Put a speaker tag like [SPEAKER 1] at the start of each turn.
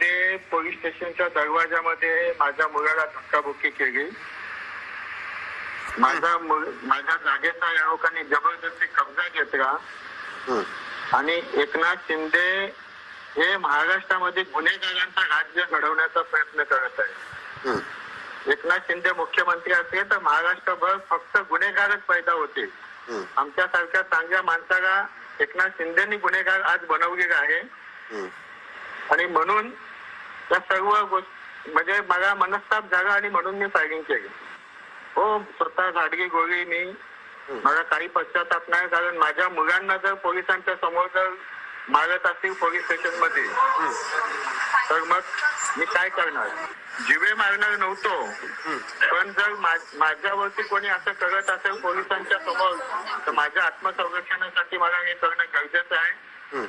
[SPEAKER 1] मध्ये पोलीस स्टेशनच्या दरवाजामध्ये माझ्या मुलाला धक्काबुक्की केली माझा माझ्या जागेचा या लोकांनी जबरदस्ती कब्जा घेतला. आणि एकनाथ शिंदे हे महाराष्ट्रामध्ये गुन्हेगारांचा राज्य घडवण्याचा प्रयत्न करत आहे. एकनाथ शिंदे मुख्यमंत्री असले तर महाराष्ट्रभर फक्त गुन्हेगारच पैदा होते. आमच्यासारख्या चांगल्या माणसाला एकनाथ शिंदेनी गुन्हेगार आज बनवलेला आहे. आणि म्हणून या सर्व गोष्ट म्हणजे मला मनस्ताप झाला आणि म्हणून मी फायरिंग केली. हो स्वतः झाडगी गोळी मी. मला काही पश्चाताप नाही कारण माझ्या मुलांना जर पोलिसांच्या समोर जर मारत असतील पोलीस स्टेशनमध्ये तर मग मी काय करणार? जिवे मारणार नव्हतो. पण जर माझ्यावरती कोणी असं करत असेल पोलिसांच्या समोर तर माझ्या आत्मसंरक्षणासाठी मला हे करणं गरजेचं आहे.